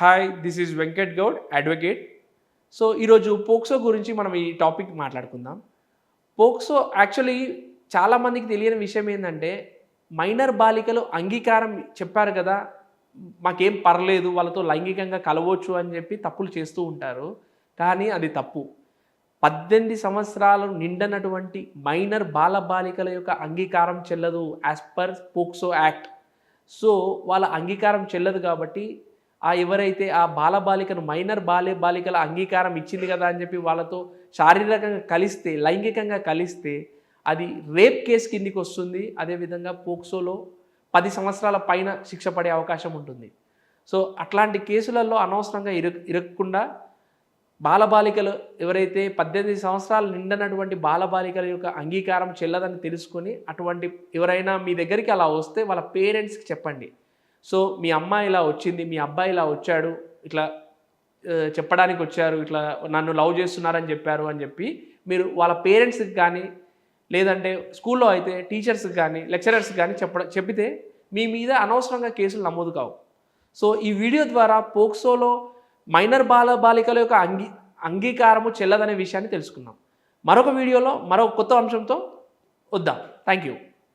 Hi this is Venkat Goud advocate so ఈరోజు POCSO గురించి మనం ఈ టాపిక్ మాట్లాడుకుందాం. పోక్సో యాక్చువల్లీ చాలామందికి తెలియని విషయం ఏంటంటే మైనర్ బాలికలు అంగీకారం చెప్పారు కదా మాకేం పర్లేదు వాళ్ళతో లైంగికంగా కలవచ్చు అని చెప్పి తప్పులు చేస్తూ ఉంటారు. కానీ అది తప్పు. పద్దెనిమిది సంవత్సరాలు నిండనటువంటి మైనర్ బాలబాలికల యొక్క అంగీకారం చెల్లదు as per POCSO act so వాళ్ళ అంగీకారం చెల్లదు కాబట్టి ఆ ఎవరైతే ఆ బాలబాలికను మైనర్ బాలే బాలికల అంగీకారం ఇచ్చింది కదా అని చెప్పి వాళ్ళతో శారీరకంగా కలిస్తే లైంగికంగా కలిస్తే అది రేప్ కేసు కిందికి వస్తుంది. అదేవిధంగా పోక్సోలో పది సంవత్సరాల పైన శిక్ష పడే అవకాశం ఉంటుంది. సో అట్లాంటి కేసులలో అనవసరంగా ఇరు ఇరగకుండా బాలబాలికలు ఎవరైతే పద్దెనిమిది సంవత్సరాలు నిండనటువంటి బాలబాలికల యొక్క అంగీకారం చెల్లదని తెలుసుకొని అటువంటి ఎవరైనా మీ దగ్గరికి అలా వస్తే వాళ్ళ పేరెంట్స్కి చెప్పండి. సో మీ అమ్మాయి ఇలా వచ్చింది మీ అబ్బాయి ఇలా వచ్చాడు ఇట్లా చెప్పడానికి వచ్చారు ఇట్లా నన్ను లవ్ చేస్తున్నారని చెప్పారు అని చెప్పి మీరు వాళ్ళ పేరెంట్స్కి కానీ లేదంటే స్కూల్లో అయితే టీచర్స్కి కానీ లెక్చరర్స్కి కానీ చెప్పడం చెప్పితే మీ మీద అనవసరంగా కేసులు నమోదు కావు. సో ఈ వీడియో ద్వారా పోక్సోలో మైనర్ బాల బాలికల యొక్క అంగీ అంగీకారము చెల్లదనే విషయాన్ని తెలుసుకున్నాం మరొక వీడియోలో మరొక కొత్త అంశంతో వద్దాం. Thank you